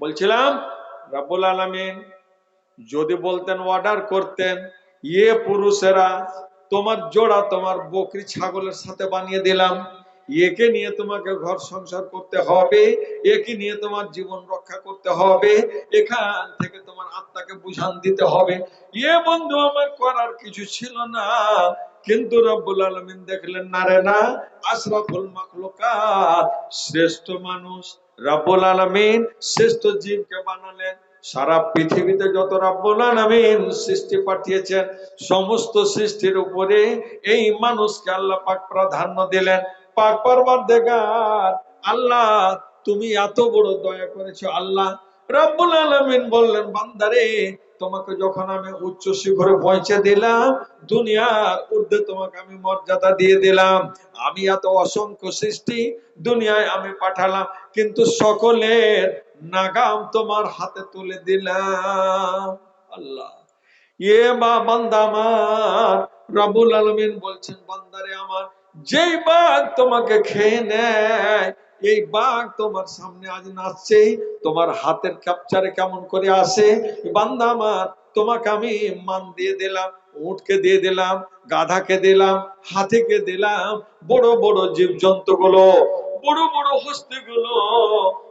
বলছিলাম, রাব্বুল আলামিন, যদি বলতেন অর্ডার করতেন ইয়ে পুরুষেরা তোমার জোড়া, তোমার বকরি ছাগলের সাথে বানিয়ে দিলাম। একে নিয়ে তোমাকে ঘর সংসার করতে হবে, একে নিয়ে তোমার জীবন রক্ষা করতে হবে, এখান থেকে তোমার আত্মাকে বুঝান দিতে হবে। ইয়ে বন্ধু, আমার করার কিছু ছিল না। কিন্তু রব্বুল আলমিন দেখলেন, না রে না, আশরাফুল মাখলুকাত শ্রেষ্ঠ মানুষ রব্বুল আলমিন শ্রেষ্ঠ জীবকে বানালেন। সারা পৃথিবীতে যত রাব্বুল আলামিন সৃষ্টি পাঠিয়েছেন, সমস্ত সৃষ্টির উপরে এই মানুষকে আল্লাহ পাক প্রাধান্য দিলেন। পাক পারবার দেখার আল্লাহ, তুমি এত বড় দয়া করেছ, আল্লাহ। রাব্বুল আলামিন বললেন, বান্দারে তোমাকে যখন আমি উচ্চ শিখরে পৌঁছে দিলাম, দুনিয়ার ঊর্ধ্বে তোমাকে আমি মর্যাদা দিয়ে দিলাম। আমি এত অসংখ্য সৃষ্টি দুনিয়ায় আমি পাঠালাম, কিন্তু সকলের নাগাম তোমার হাতে তুলে দিলাম। আল্লাহ। ইয়ে মা বান্দা আমার রবুল আলমিন বলছেন, বান্দারে আমার, যেই বাঘ তোমাকে খেয়ে নেয় এই বাঘ তোমার সামনে আজ নাচছে, তোমার হাতের ক্যাপচারে কেমন করে আসে? বান্দা আমার, তোমাকে আমি মান দিয়ে দিলাম উঠকে দিয়ে দিলাম, গাধাকে দিলাম, হাতিকে দিলাম, বড় বড় জীব জন্তু গুলো বড় বড় হস্তি গুলো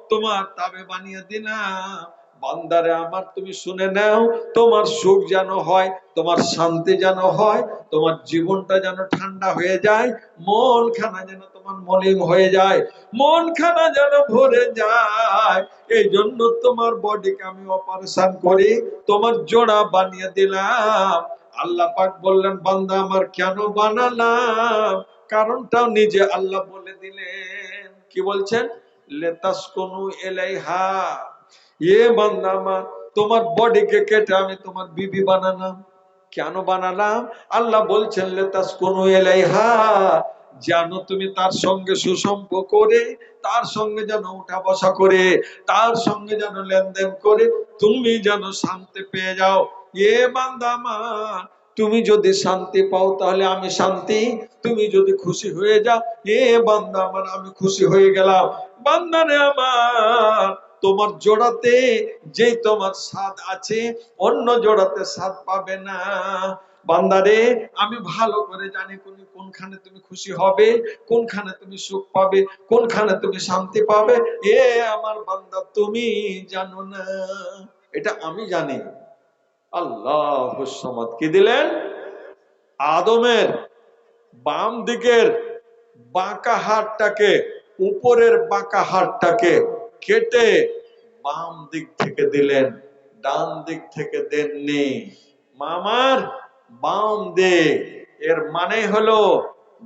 তোমার তাবে বানিয়ে দিলাম। বান্দারে আমার, তুমি শুনে নাও, তোমার সুখ যেন হয়, তোমার শান্তি যেন হয়, তোমার জীবনটা যেন ঠান্ডা হয়ে যায় মন খানা যেন তোমার মলিন হয়ে যায়। মন খানা যেন ভরে যায়। এই জন্য তোমার বডিকে আমি অপারেশন করি, তোমার জোড়া বানিয়ে দিলাম। আল্লাহ পাক বললেন, বান্দা আমার কেন বানালাম? কারণটাও নিজে আল্লাহ বলে দিলেন। কি বলছেন? লেতাস লেতাসকনু এলাইহা এ বান্দা আমার, তোমার বডিকে কেটে আমি তোমার বিবি বানালাম। কেন বানালাম? আল্লাহ বলছেন লেতাস কোন এলাইহা জানো তুমি তার সঙ্গে সুসম্প করে, তার সঙ্গে যেন উঠা বসা করে, তার সঙ্গে যেন লেনদেন করে, তুমি যেন শান্তি পেয়ে যাও। এ বান্দা আমার তুমি যদি শান্তি পাও তাহলে আমি শান্তি, তুমি যদি খুশি হয়ে যাও, এ বান্দা আমার, আমি খুশি হয়ে গেলাম। বান্দারে আমার, তোমার জোড়াতে যে তোমার স্বাদ আছে, অন্য জোড়াতে স্বাদ পাবে না। বান্দারে, আমি ভালো করে জানি কোন কোনখানে তুমি খুশি হবে, কোনখানে তুমি সুখ পাবে, কোনখানে তুমি শান্তি পাবে। এ আমার বান্দা, তুমি জানো না। এটা আমি জানি। আল্লাহ কি দিলেন? আদমের বাম দিকের বাঁকা হাড়টাকে, উপরের বাঁকা হাড়টাকে কেটে বাম দিক থেকে দিলেন, ডান দিক থেকে দেননি। মামার বাম দে এর মানে হলো,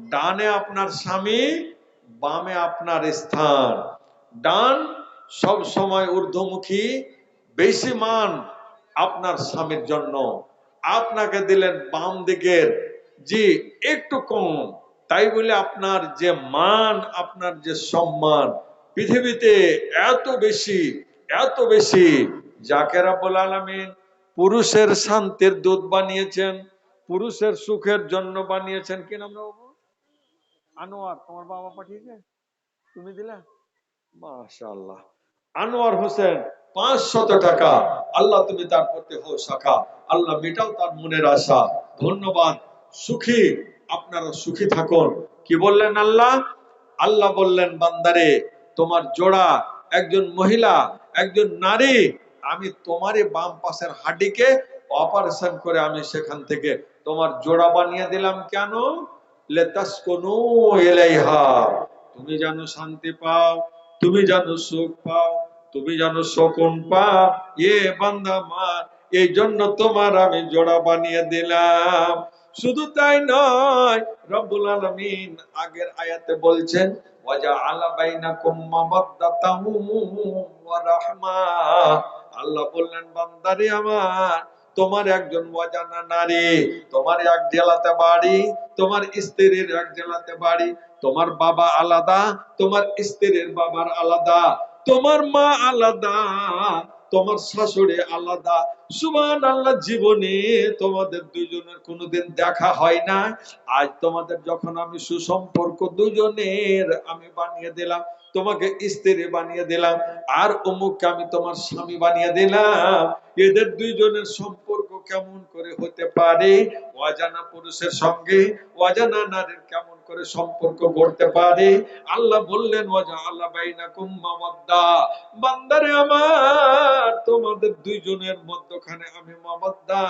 ডানে আপনার স্বামী, বামে আপনার স্থান। ডান সব সময় ঊর্ধ্বমুখী, বেশি মান আপনার স্বামীর জন্য। আপনাকে দিলেন বাম দিকের, জি, একটু কম। তাই বলে আপনার যে মান, আপনার যে সম্মান, পৃথিবীতে এত বেশি এত বেশি, যাকে রাব্বুল আলামিন পুরুষের শান্তির দুধ বানিয়েছেন পুরুষের সুখের জন্য বানিয়েছেন। কি নাম বাবু আনোয়ার তোমার বাবা পাঠিয়েছে? তুমি দিলে? মাশাআল্লাহ। আনোয়ার হোসেন পাঁচশত টাকা। আল্লাহ তুমি তার প্রতি হো শাখা আল্লাহ মেটাও তার মনের আশা। ধন্যবাদ। সুখী আপনারা সুখী থাকুন। কি বললেন আল্লাহ? আল্লাহ বললেন বান্দারে তোমার জোড়া একজন মহিলা একজন নারী আমি তোমারই বাম পাশের হাড্ডিকে অপারেশন করে আমি সেখান থেকে তোমার জোড়া বানিয়ে দিলাম কেন? তুমি যেন শান্তি পাও, তুমি যেন সুখ পাও, তুমি যেন শকুন পাও। এ বান্দা মার এই জন্য তোমার আমি জোড়া বানিয়ে দিলাম। শুধু তাই নয়, রব্বুল আলামিন আগের আয়াতে বলছেন ওয়াজআলা বাইনাকুম মাওয়াদ্দাতাম ওয়া রাহমা আল্লাহ বললেন, বান্দারে আমার, তোমার একজন অজানা নারী, তোমার এক জেলাতে বাড়ি, তোমার স্ত্রীর এক জেলাতে বাড়ি, তোমার বাবা আলাদা, তোমার স্ত্রীর বাবার আলাদা, তোমার মা আলাদা তোমার শাশুড়ি আলাদা। সুমান আল্লাহ জীবনে তোমাদের দুজনের কোনোদিন দেখা হয় না। আজ তোমাদের যখন আমি সুসম্পর্ক দুজনের আমি বানিয়ে দিলাম, তোমাকে স্ত্রী বানিয়ে দিলাম, আর অমুককে আমি তোমার স্বামী বানিয়ে দিলাম, এদের দুইজনের সম্পর্ক কেমন করে হতে পারে? অজানা পুরুষের সঙ্গে অজানা নারীর কেমন করে সম্পর্ক গড়তে পারে? আল্লাহ বললেন ওয়াজা আল্লাহ বাইনাকুম মাওয়াদ্দা। বান্দারে আমার, তোমাদের দুইজনের মধ্যখানে আমি মাওয়াদ্দা।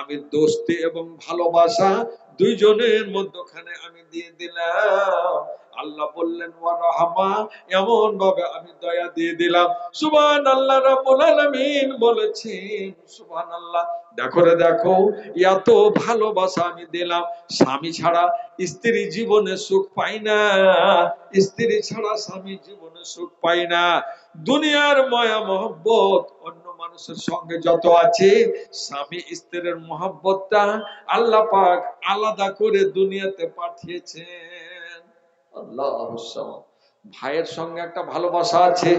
আমি দোস্তি এবং ভালোবাসা, দুইজনের মধ্যখানে আমি দিয়ে দিলাম। আল্লাহ বললেন, ওয়া রাহমা, এমন ভাবে আমি দয়া দিয়ে দিলাম। সুবহান আল্লাহ রাব্বুল আলামিন বলেছেন সুবহান আল্লাহ দেখো রে, দেখো, এত ভালোবাসা আমি দিলাম। স্বামী ছাড়া স্ত্রী জীবনে সুখ পাই না। স্ত্রী ছাড়া স্বামী জীবনে সুখ পাই না। দুনিয়ার মায়া, মহব্বত, অন্য মানুষের সঙ্গে যত আছে, স্বামী স্ত্রীর মহব্বতটা আল্লাহ পাক আলাদা করে দুনিয়াতে পাঠিয়েছেন। ভাইয়ের সঙ্গে একটা ভালোবাসা আছে,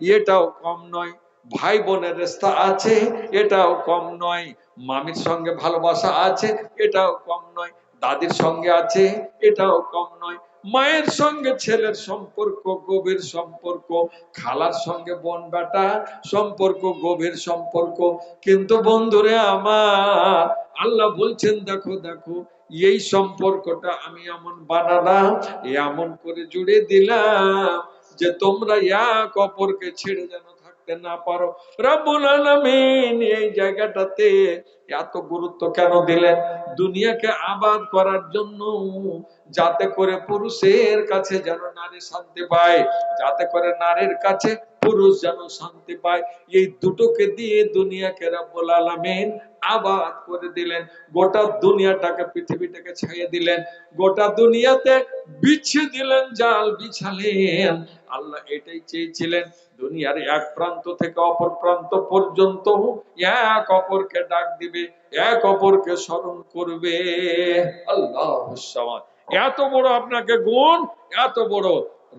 এটাও কম নয়। ভাই বোনের রেস্তা আছে, এটাও কম নয়। মামির সঙ্গে ভালোবাসা আছে, এটাও কম নয়। দাদির সঙ্গে আছে, এটাও কম নয়। মায়ের সঙ্গে ছেলের সম্পর্ক, গভীর সম্পর্ক, খালার সঙ্গে বোন বেটা, সম্পর্ক, গভীর সম্পর্ক। কিন্তু বন্ধুরে আমার, আল্লাহ বলছেন, দেখো দেখো, এই সম্পর্কটা আমি এমন বানালাম এমন করে জুড়ে দিলাম, যে তোমরা এক অপরকে ছেড়ে যেন থাকতে না পারো। রাবুল আলামিন এই জায়গাটাতে এত গুরুত্ব কেন দিলেন? দুনিয়াকে আবাদ করার জন্য যাতে করে পুরুষের কাছে যেন নারী শান্তি পায়, যাতে করে নারীর কাছে পুরুষ যেন শান্তি পায়। এই দুটোকে দিয়ে দুনিয়াকে রাবুল আলামিন আবাদ করে দিলেন, গোটা দুনিয়াটাকে, পৃথিবীটাকে ছাইয়ে দিলেন, গোটা দুনিয়াতে বিছিয়ে দিলেন, জাল বিছালেন। আল্লাহ এটাই চেয়েছিলেন, দুনিয়ার এক প্রান্ত থেকে অপর প্রান্ত পর্যন্ত এক অপরকে ডাক দিবে, এক অপরকে স্মরণ করবে। আল্লাহ এত বড় আপনাকে গুণ, এত বড়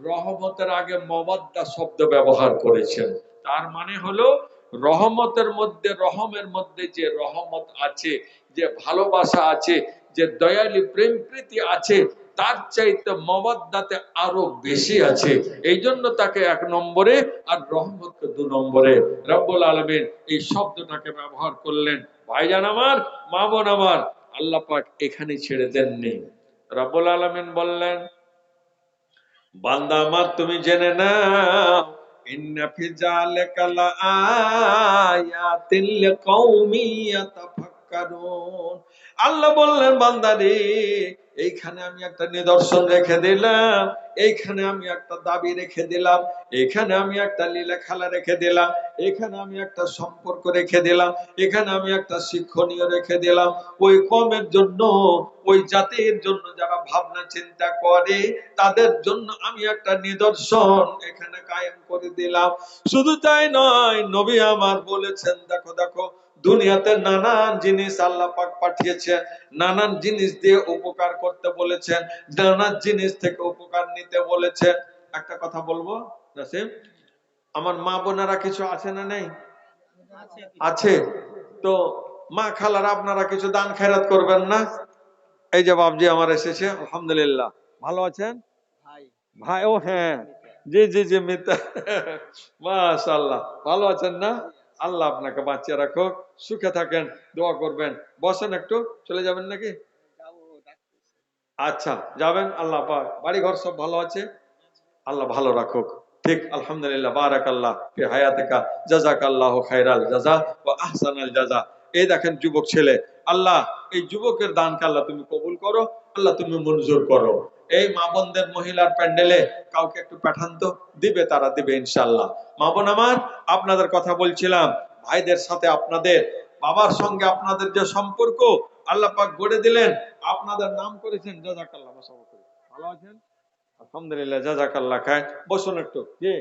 রহমতের আগে মবাদ্দা শব্দ ব্যবহার করেছেন। তার মানে হলো রহমতের মধ্যে, রহমের মধ্যে যে রহমত আছে, যে ভালোবাসা আছে, যে দয়ালি প্রেম প্রীতি আছে, তার চাইতে মবাদ্দাতে আরও বেশি আছে। এই জন্য তাকে এক নম্বরে আর রহমতকে দু নম্বরে। রব্বুল আলমিন এই শব্দটাকে ব্যবহার করলেন। ভাইজান আমার মা বোন আমার, আল্লাহ পাক এখানে ছেড়ে দেননি। রব্বুল আলমিন বললেন, বান্দা আমার, তুমি জেনে নাও ইন্না ফি জালিকা লাআয়াতিন লিকাউমিন ইয়াতাফাক্কারুন আল্লাহ বললেন বান্দারে এইখানে আমি একটা নিদর্শন রেখে দিলাম, এইখানে আমি একটা দাবি রেখে দিলাম এখানে আমি একটা লীলা খেলা রেখে দিলাম এখানে আমি একটা সম্পর্ক রেখে দিলাম এখানে আমি একটা শিক্ষণীয় রেখে দিলাম। ওই কমের জন্য, ওই জাতির জন্য যারা ভাবনা চিন্তা করে, তাদের জন্য আমি একটা নিদর্শন এখানে কায়েম করে দিলাম। শুধু তাই নয়, নবী আমার বলেছেন, দেখো দেখো দুনিয়াতে নানান জিনিস আল্লাহ পাক পাঠিয়েছেন নানান জিনিস দিয়ে উপকার করতে বলেছেন নানান জিনিস থেকে উপকার নিতে বলেছেন। একটা কথা বলব নাসিম? আমার মা বোনেরা কিছু আছে না নেই? আছে। তো মা খালারা আপনারা কিছু দান খেরাত করবেন না? এই যে বাবজি আমার এসেছে আলহামদুলিল্লাহ। ভালো আছেন? ভাই ও হ্যাঁ। জি জি জি মিতা। মাশাআল্লাহ। ভালো আছেন না? আল্লাহ আপনাকে বাঁচিয়ে রাখুক, সুখে থাকেন, দোয়া করবেন। বসেন একটু, চলে যাবেন নাকি? আচ্ছা যাবেন, আল্লাহ বাড়ি ঘর সব ভালো আছে? আল্লাহ ভালো রাখুক। ঠিক, আলহামদুলিল্লাহ বারাক আল্লাহ ফি হায়াতিকা জাজাক আল্লাহ খাইরাল জাজা ও আহসানাল জাজা এই দেখেন যুবক ছেলে, আল্লাহ, এই যুবকের দানকে আল্লাহ তুমি কবুল করো আল্লাহ তুমি মঞ্জুর করো। এই মা বোনদের মহিলার প্যান্ডেলে কাউকে একটু পাঠান তো, দিবে তারা, দিবে ইনশাল্লাহ মা বোন আমার, আপনাদের কথা বলছিলাম, ভাইদের সাথে আপনাদের, বাবার সঙ্গে আপনাদের যে সম্পর্ক, আল্লাহ পাক গড়ে দিলেন, আপনাদের নাম করেছেন, জাজাকাল্লাহ ভালো আছেন? আলহামদুলিল্লাহ, জাজাকাল্লাহ, খায়। বসুন একটু। জি।